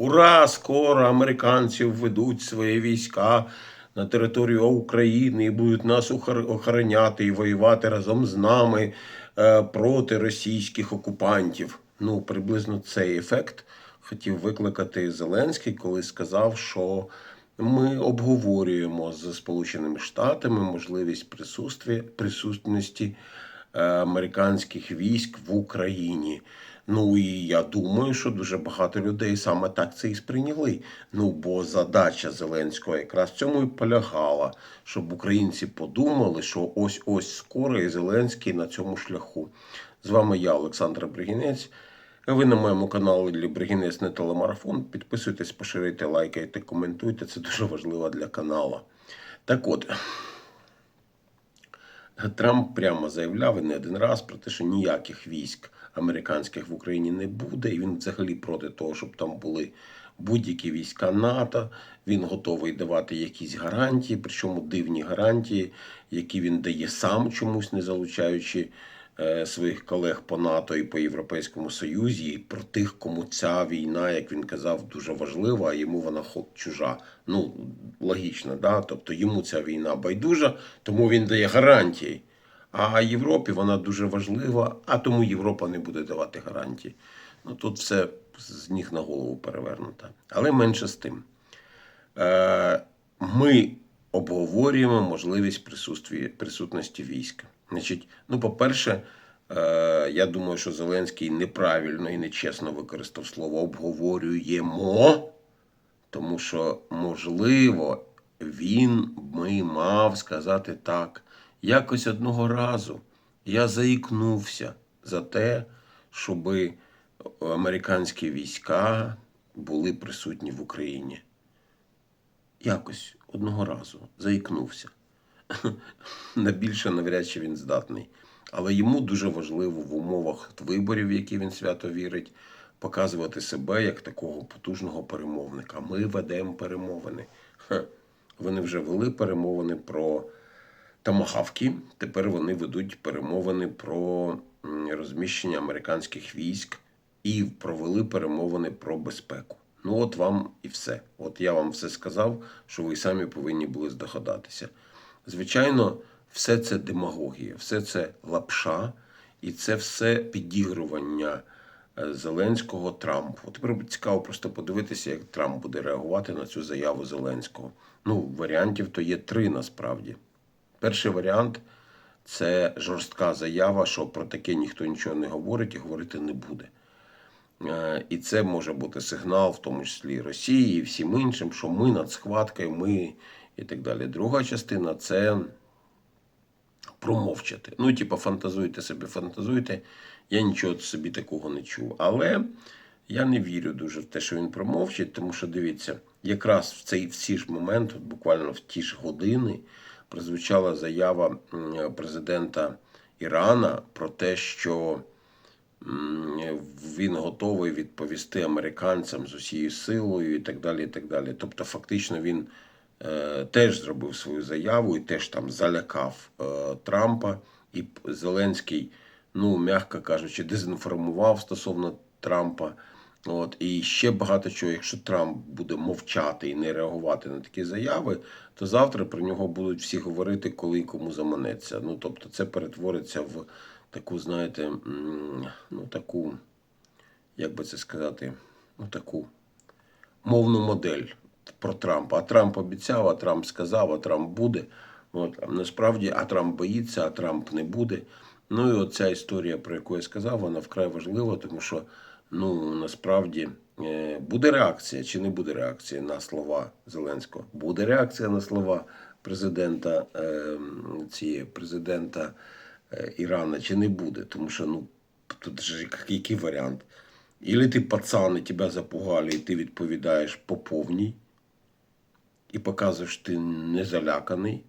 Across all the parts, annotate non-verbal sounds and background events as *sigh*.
Ура! Скоро американці введуть свої війська на територію України і будуть нас охор- охороняти і воювати разом з нами е, проти російських окупантів. Ну, приблизно цей ефект хотів викликати Зеленський, коли сказав, що ми обговорюємо з Сполученими Штатами можливість присутності американських військ в Україні. Ну і я думаю, що дуже багато людей саме так це і сприйняли. Ну бо задача Зеленського якраз в цьому і полягала, щоб українці подумали, що ось ось скоро і Зеленський на цьому шляху. З вами я, Олександр Бригінець. Ви на моєму каналі Бригінець не телемарафон. Підписуйтесь, поширюйте, лайкайте, коментуйте. Це дуже важливо для каналу. Так от. Трамп прямо заявляв і не один раз про те, що ніяких військ американських в Україні не буде, і він взагалі проти того, щоб там були будь-які війська НАТО. Він готовий давати якісь гарантії, причому дивні гарантії, які він дає сам чомусь, не залучаючи своїх колег по НАТО і по Європейському Союзі, і про тих, кому ця війна, як він казав, дуже важлива, а йому вона чужа. Ну, логічно, да? тобто йому ця війна байдужа, тому він дає гарантії. А Європі вона дуже важлива, а тому Європа не буде давати гарантії. Ну тут все з ніг на голову перевернуто. Але менше з тим. Е, ми обговорюємо можливість присутності війська. Значить, ну, по-перше, е, я думаю, що Зеленський неправильно і нечесно використав слово обговорюємо, тому що, можливо, він би мав сказати так. Якось одного разу я заікнувся за те, щоби американські війська були присутні в Україні. Якось одного разу заікнувся. На більше навряд чи він здатний. Але йому дуже важливо в умовах виборів, в які він свято вірить, показувати себе як такого потужного перемовника. Ми ведемо перемовини. Хе. Вони вже вели перемовини про тамахавки. Тепер вони ведуть перемовини про розміщення американських військ і провели перемовини про безпеку. Ну, от вам і все. От я вам все сказав, що ви самі повинні були здогадатися. Звичайно, все це демагогія, все це лапша, і це все підігрування е, Зеленського Трампу. Тепер цікаво просто подивитися, як Трамп буде реагувати на цю заяву Зеленського. Ну, варіантів то є три насправді. Перший варіант це жорстка заява, що про таке ніхто нічого не говорить і говорити не буде. Е, І це може бути сигнал, в тому числі Росії і всім іншим, що ми над схваткою, ми і так далі. Друга частина це промовчати. Ну, типу, фантазуйте собі, фантазуйте. Я нічого собі такого не чув. Але я не вірю дуже в те, що він промовчить, тому що дивіться, якраз в цей в ці ж момент, буквально в ті ж години, прозвучала заява президента Ірана про те, що він готовий відповісти американцям з усією силою і так далі. і так далі. Тобто, фактично, він теж зробив свою заяву і теж там залякав е, Трампа. І Зеленський, ну, м'яко кажучи, дезінформував стосовно Трампа. От, і ще багато чого, якщо Трамп буде мовчати і не реагувати на такі заяви, то завтра про нього будуть всі говорити, коли кому заманеться. Ну, тобто, це перетвориться в таку, знаєте, ну, таку, як би це сказати, ну, таку мовну модель про Трампа. А Трамп обіцяв, а Трамп сказав, а Трамп буде. От, а насправді, а Трамп боїться, а Трамп не буде. Ну і оця історія, про яку я сказав, вона вкрай важлива, тому що ну насправді е, буде реакція чи не буде реакція на слова Зеленського. Буде реакція на слова президента е, цієї президента е, Ірана, чи не буде, тому що ну тут же який варіант? Или ти пацан, і тебе запугали, і ти відповідаєш по повній, і показуєш, ти не заляканий.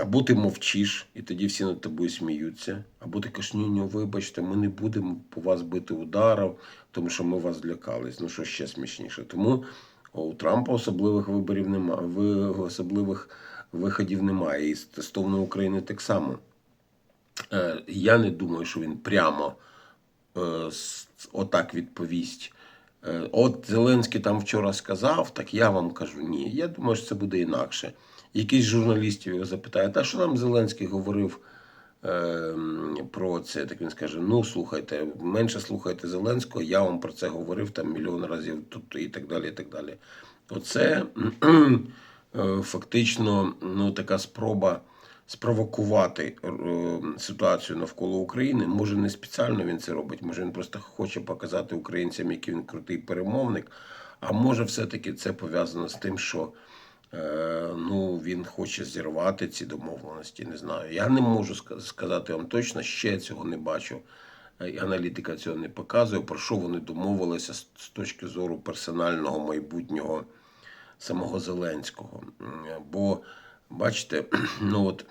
Або ти мовчиш, і тоді всі над тобою сміються. Або ти кажеш, ні, ні, вибачте, ми не будемо по вас бити ударом, тому що ми вас злякались. Ну що ще смішніше. Тому у Трампа особливих виборів немає, особливих виходів немає. І стосовно України так само. Е, Я не думаю, що він прямо е, отак відповість от Зеленський там вчора сказав, так я вам кажу ні. Я думаю, що це буде інакше. Якийсь журналістів його запитає, та що там Зеленський говорив е, про це? Так він скаже: ну слухайте, менше слухайте Зеленського, я вам про це говорив там мільйон разів тут і так далі. і так далі. Оце е, фактично ну, така спроба спровокувати е, ситуацію навколо України. Може, не спеціально він це робить, може він просто хоче показати українцям, який він крутий перемовник. А може, все-таки це пов'язано з тим, що е, ну, він хоче зірвати ці домовленості. Не знаю. Я не можу сказати вам точно, ще цього не бачу. Е, і Аналітика цього не показує, про що вони домовилися з точки зору персонального майбутнього самого Зеленського. Бо, бачите, *clears throat* ну от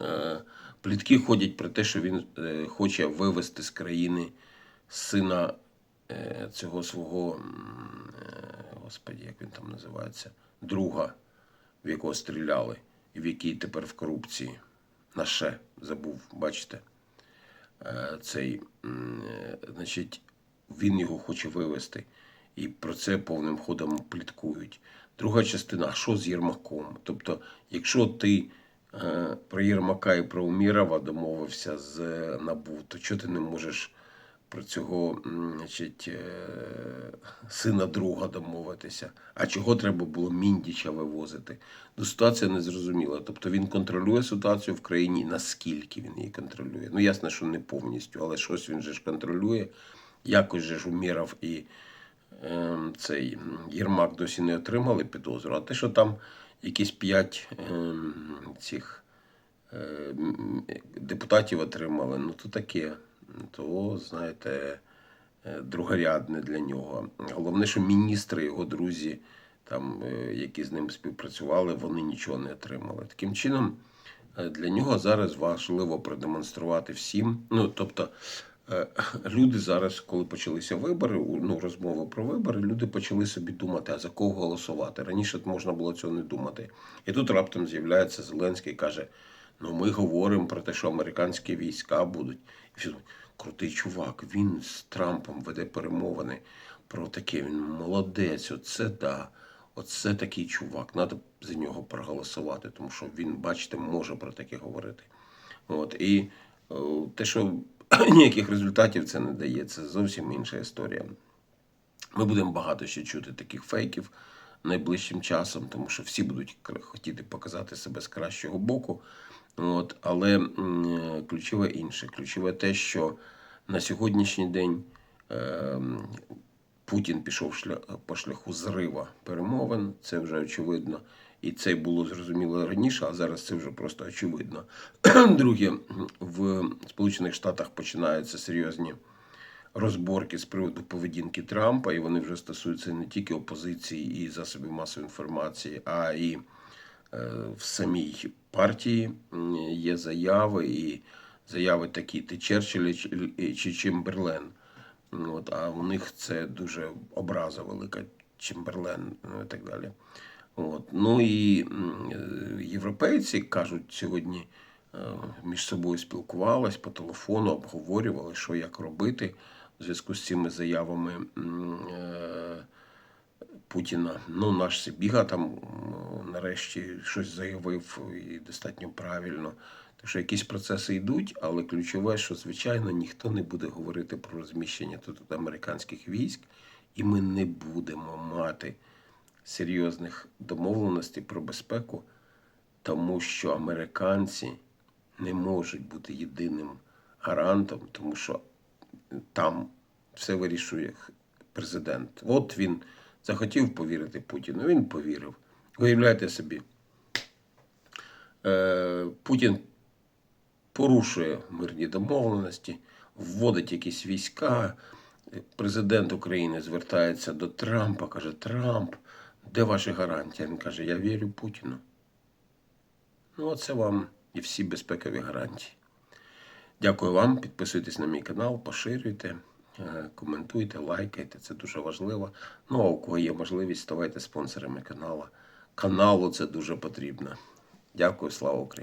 е, плітки ходять про те, що він е, хоче вивести з країни сина е, цього свого, господі, як він там називається, друга, в якого стріляли, і в який тепер в корупції. Наше забув, бачите цей, значить, він його хоче вивести. І про це повним ходом пліткують. Друга частина, а що з Єрмаком? Тобто, якщо ти е, про Єрмака і про Умірова домовився з е, НАБУ, то чого ти не можеш про цього значить, е, сина друга домовитися? А чого треба було Міндіча вивозити? Ну, ситуація незрозуміла. Тобто він контролює ситуацію в країні, наскільки він її контролює. Ну, ясно, що не повністю, але щось він же ж контролює. Якось же ж Уміров і цей Єрмак досі не отримали підозру. А те, що там якісь п'ять ем, цих е, депутатів отримали, ну то таке. То, знаєте, е, другорядне для нього. Головне, що міністри, його друзі, там, е, які з ним співпрацювали, вони нічого не отримали. Таким чином, для нього зараз важливо продемонструвати всім. Ну, тобто, люди зараз, коли почалися вибори, ну, розмови про вибори, люди почали собі думати, а за кого голосувати. Раніше можна було цього не думати. І тут раптом з'являється Зеленський і каже: ну ми говоримо про те, що американські війська будуть. І всі думають, крутий чувак, він з Трампом веде перемовини про таке. Він молодець, оце да. Оце такий чувак. Треба за нього проголосувати, тому що він, бачите, може про таке говорити. От. І е, те, що ніяких результатів це не дає, це зовсім інша історія. Ми будемо багато ще чути таких фейків найближчим часом, тому що всі будуть хотіти показати себе з кращого боку. От, але ключове інше. Ключове те, що на сьогоднішній день е, Путін пішов шля- по шляху зрива перемовин, це вже очевидно. І це було зрозуміло раніше, а зараз це вже просто очевидно. *clears throat* Друге, в Сполучених Штатах починаються серйозні розборки з приводу поведінки Трампа, і вони вже стосуються не тільки опозиції і засобів масової інформації, а і е, в самій партії є заяви, і заяви такі: ти Черчилль чи- Чемберлен. От, а у них це дуже образа велика, Чемберлен ну, і так далі. От. Ну і е, європейці кажуть сьогодні е, між собою спілкувались по телефону, обговорювали, що як робити в зв'язку з цими заявами е, Путіна. Ну, наш Сибіга там нарешті щось заявив і достатньо правильно. Що якісь процеси йдуть, але ключове, що звичайно ніхто не буде говорити про розміщення тут американських військ, і ми не будемо мати серйозних домовленостей про безпеку, тому що американці не можуть бути єдиним гарантом, тому що там все вирішує президент. От він захотів повірити Путіну, він повірив. Уявляєте собі, е, Путін порушує мирні домовленості, вводить якісь війська. Президент України звертається до Трампа, каже: Трамп, де ваші гарантії? Він каже, я вірю Путіну. Ну, оце вам і всі безпекові гарантії. Дякую вам. Підписуйтесь на мій канал, поширюйте, е, коментуйте, лайкайте. Це дуже важливо. Ну, а у кого є можливість, ставайте спонсорами каналу. Каналу це дуже потрібно. Дякую, слава Україні!